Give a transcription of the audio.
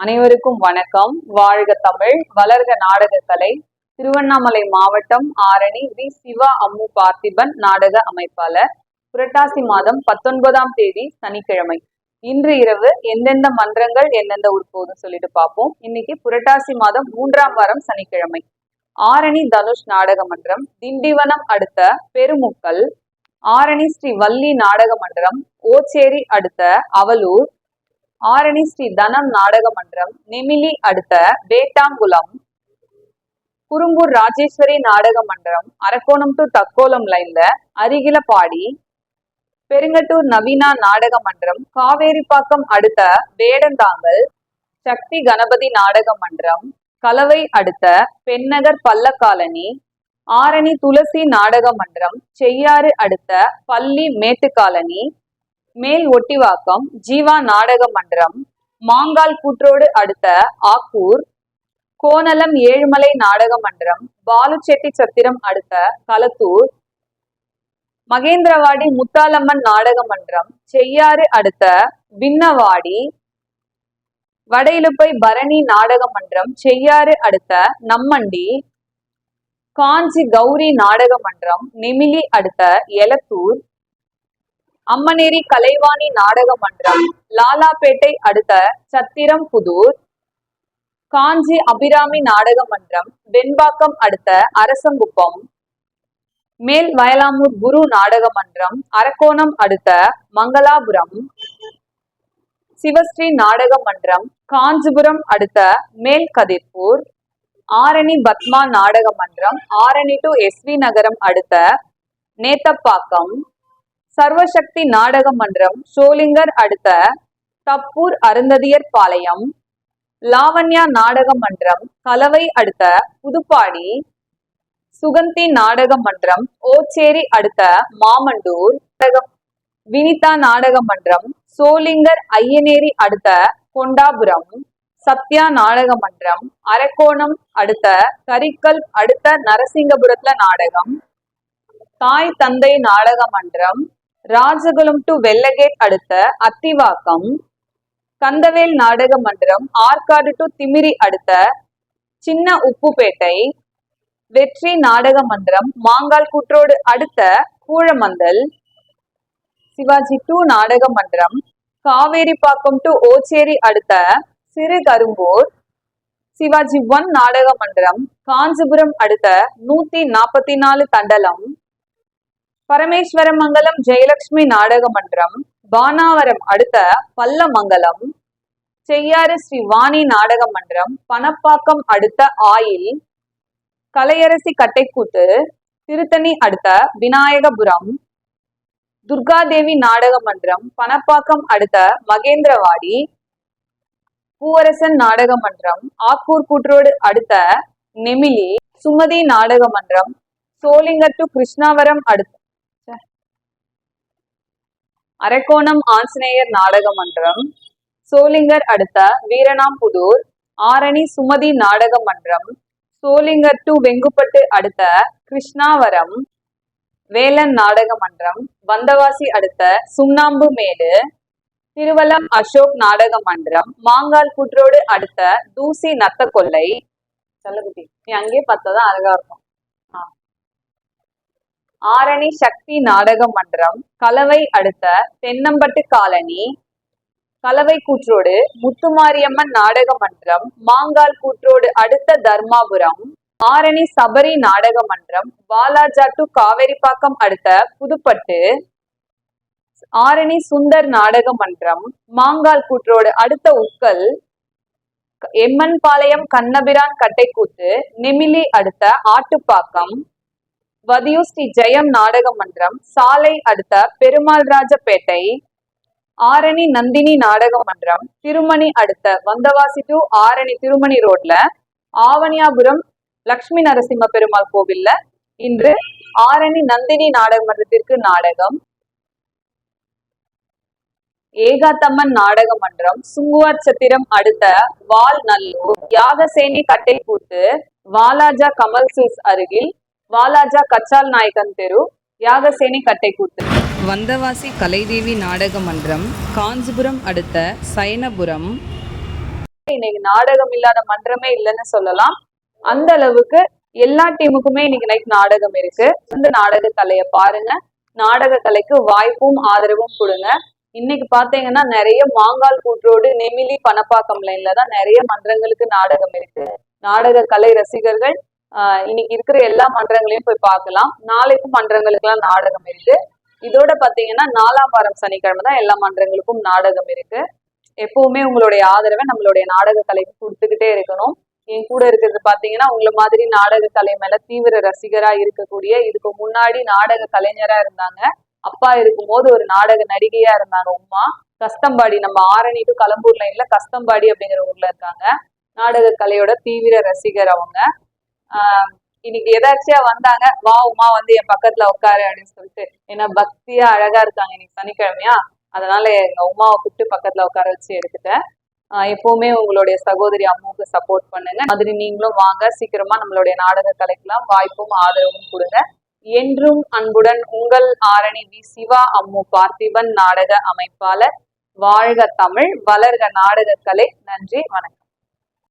அனைவருக்கும் வணக்கம். வாழ்க தமிழ் வளர்க நாடகக்கலை திருவண்ணாமலை மாவட்டம் ஆரணி வி சிவா அம்மு பார்த்திபன் நாடக அமைப்பாளர். புரட்டாசி மாதம் பத்தொன்பதாம் தேதி சனிக்கிழமை. இன்று இரவு எந்தெந்த மன்றங்கள் எந்தெந்த உட்போதும் சொல்லிட்டு பார்ப்போம். இன்னைக்கு புரட்டாசி மாதம் மூன்றாம் வாரம் சனிக்கிழமை. ஆரணி தனுஷ் நாடக மன்றம் திண்டிவனம் அடுத்த பெருமுக்கல். ஆரணி ஸ்ரீ வள்ளி நாடக மன்றம் ஓச்சேரி அடுத்த அவலூர். ஆரணி ஸ்ரீ தனம் நாடக மன்றம் நெமிலி அடுத்த வேட்டாங்குளம் குறும்பூர் ராஜேஸ்வரி நாடக மன்றம் அரக்கோணம் டு தக்கோலம் லைன்ல பாடி பெருங்கட்டூர் நவீனா நாடக மன்றம் காவேரிப்பாக்கம் அடுத்த வேடந்தாங்கல் சக்தி கணபதி நாடக மன்றம் கலவை அடுத்த பெண்ணகர் பல்லக்காலனி ஆரணி துளசி நாடக மன்றம் செய்யாறு அடுத்த பள்ளி மேட்டுக்காலனி மேல் ஒட்டிவாக்கம் ஜீவா நாடக மன்றம் மாங்கால் கூற்றோடு அடுத்த ஆக்கூர் கோனலம் ஏழுமலை நாடக மன்றம் பாலுச்செட்டி சத்திரம் அடுத்த களத்தூர் மகேந்திரவாடி முத்தாலம்மன் நாடக மன்றம் செய்யாறு அடுத்த விண்ணவாடி வடையிலுப்பை பரணி நாடக மன்றம் செய்யாறு அடுத்த நம்மண்டி காஞ்சி கௌரி நாடக மன்றம் நெமிலி அடுத்த எலத்தூர் அம்மனேரி கலைவாணி நாடக மன்றம் லாலாப்பேட்டை அடுத்த சத்திரம் புதூர் காஞ்சி அபிராமி நாடக மன்றம் வெண்பாக்கம் அடுத்த அரசங்குப்பம் மேல் வயலாமூர் குரு நாடக மன்றம் அரக்கோணம் அடுத்த மங்களாபுரம் சிவஸ்ரீ நாடக மன்றம் காஞ்சிபுரம் அடுத்த மேல் கதிர்பூர் ஆரணி பத்மா நாடக மன்றம் ஆரணி டு எஸ்வி நகரம் அடுத்த நேத்தப்பாக்கம் சர்வசக்தி நாடக மன்றம் சோளிங்கர் அடுத்த தப்பூர் அருந்ததியர் பாளையம். லாவண்யா நாடக மன்றம் கலவை அடுத்த புதுப்பாடி. சுகந்தி நாடக மன்றம் ஓச்சேரி அடுத்த மாமண்டூர். வினிதா நாடக மன்றம் சோளிங்கர் ஐயனேரி அடுத்த கொண்டாபுரம். சத்யா நாடக மன்றம் அரக்கோணம் அடுத்த கரிக்கல் அடுத்த நரசிங்கபுரத்துல நாடகம். தாய் தந்தை நாடக மன்றம் ராஜகுலம் டு வெள்ளகேட் அடுத்த அத்திவாக்கம் கந்தவேல் நாடக மன்றம் ஆற்காடு டு திமிரி அடுத்த சின்ன உப்புப்பேட்டை வெற்றி நாடக மன்றம் மாங்கால் கூற்றோடு அடுத்த கூழமந்தல் சிவாஜி டூ நாடக மன்றம் காவேரிப்பாக்கம் டு ஓச்சேரி அடுத்த சிறு கரும்பூர் சிவாஜி ஒன் நாடக மன்றம் காஞ்சிபுரம் அடுத்த நூத்தி நாற்பத்தி நாலு தண்டலம் பரமேஸ்வரமங்கலம் ஜெயலட்சுமி நாடக மன்றம் பானாவரம் அடுத்த பல்லமங்கலம் செய்யாறு ஸ்ரீ வாணி நாடக மன்றம் பணப்பாக்கம் அடுத்த ஆயில் கலையரசி கட்டைக்கூத்து திருத்தணி அடுத்த விநாயகபுரம் துர்காதேவி நாடக மன்றம் பணப்பாக்கம் அடுத்த மகேந்திரவாடி பூவரசன் நாடக மன்றம் ஆக்கூர் கூற்றோடு அடுத்த நெமிலி சுமதி நாடக மன்றம் சோளிங்கர் டு கிருஷ்ணாவரம் அடுத்த அரக்கோணம் ஆஞ்சநேயர் நாடக மன்றம் சோளிங்கர் அடுத்த வீரணாம்புதூர் ஆரணி சுமதி நாடக மன்றம் சோளிங்கர் டு வெங்குப்பட்டு அடுத்த கிருஷ்ணாவரம் வேலன் நாடக மன்றம் வந்தவாசி அடுத்த சுண்ணாம்பு மேடு திருவலம் அசோக் நாடக மன்றம் மாங்கால் குற்றோடு அடுத்த தூசி நத்த கொல்லை நீ அங்கேயே பார்த்ததான் அழகா இருக்கும். ஆ. ஆரணி சக்தி நாடக மன்றம் கலவை அடுத்த தென்னம்பட்டு காலனி கலவை கூற்றோடு முத்துமாரியம்மன் நாடக மன்றம் மாங்கால் கூற்றோடு அடுத்த தர்மாபுரம் ஆரணி சபரி நாடக மன்றம் பாலாஜா டு காவேரிப்பாக்கம் அடுத்த புதுப்பட்டு ஆரணி சுந்தர் நாடக மன்றம் மாங்கால் கூற்றோடு அடுத்த உக்கல் எம்மன் பாளையம் கண்ணபிரான் கட்டைக்கூத்து நெமிலி அடுத்த ஆட்டுப்பாக்கம் வதியு ஸ்ரீ ஜெயம் நாடக மன்றம் சாலை அடுத்த பெருமாள் ராஜபேட்டை ஆரணி நந்தினி நாடக மன்றம் திருமணி அடுத்த வந்தவாசி டு ஆரணி திருமணி ரோட்ல ஆவணியாபுரம் லக்ஷ்மி நரசிம்ம பெருமாள் கோவில்ல இன்று ஆரணி நந்தினி நாடக மன்றத்திற்கு நாடகம். ஏகாத்தம்மன் நாடக மன்றம் சுங்குவார் சத்திரம் அடுத்த வால் நல்லூர் யாகசேனி கட்டைக்கூத்து வாலாஜா கமல் அருகில் வாலாஜா கச்சால் நாயக்கன் தெரு யாகசேனி கட்டைக்கூத்து. வந்தவாசி கலைதேவி நாடக மன்றம் காஞ்சிபுரம் அடுத்த சயனபுரம். இன்னைக்கு நாடகம் இல்லாத மன்றமே இல்லைன்னு சொல்லலாம். அந்த அளவுக்கு எல்லா டீமுக்குமே இன்னைக்கு நைட் நாடகம் இருக்கு. இந்த நாடக கலையை பாருங்க. நாடக கலைக்கு வாய்ப்பும் ஆதரவும் கொடுங்க. இன்னைக்கு பாத்தீங்கன்னா நிறைய மாங்கால் கூற்றோடு நெமிலி பணப்பாக்கம் லைன்ல தான் நிறைய மன்றங்களுக்கு நாடகம் இருக்கு. நாடக கலை ரசிகர்கள் இன்னைக்கு இருக்கிற எல்லா மன்றங்களையும் போய் பார்க்கலாம். நாளைக்கும் மன்றங்களுக்கெல்லாம் நாடகம் இருக்கு. இதோட பாத்தீங்கன்னா நாலாம் வாரம் சனிக்கிழமை தான் எல்லா மன்றங்களுக்கும் நாடகம் இருக்கு. எப்பவுமே உங்களுடைய ஆதரவை நம்மளுடைய நாடக கலைக்கு கொடுத்துக்கிட்டே இருக்கணும். என் கூட இருக்கிறது பாத்தீங்கன்னா உங்களை மாதிரி நாடக கலை மேல தீவிர ரசிகரா இருக்கக்கூடிய இதுக்கு முன்னாடி நாடக கலைஞரா இருந்தாங்க. அப்பா இருக்கும்போது ஒரு நாடக நடிகையா இருந்தாங்க உமா. கஸ்தம்பாடி நம்ம ஆரணி டு கலம்பூர் லைன்ல கஸ்தம்பாடி அப்படிங்கிற ஊர்ல இருக்காங்க. நாடக கலையோட தீவிர ரசிகர் அவங்க. இன்னைக்கு எதாச்சியா வந்தாங்க. வா உமா வந்து என் பக்கத்துல உட்காரு அப்படின்னு சொல்லிட்டு. ஏன்னா பக்தியா அழகா இருக்காங்க இன்னைக்கு சனிக்கிழமையா. அதனால எங்க உமாவை கூப்பிட்டு பக்கத்துல உட்கார வச்சு எடுத்துட்டேன். எப்பவுமே உங்களுடைய சகோதரி அம்மாவுக்கு சப்போர்ட் பண்ணுங்க. மாதிரி நீங்களும் வாங்க. சீக்கிரமா நம்மளுடைய நாடக கலைக்கெல்லாம் வாய்ப்பும் ஆதரவும் கொடுங்க. என்றும் அன்புடன் உங்கள் ஆரணி வி. சிவா அம்மு பார்த்திபன் நாடக அமைப்பாளர். வாழ்க தமிழ். வளர்க நாடக கலை நன்றி. வணக்கம்.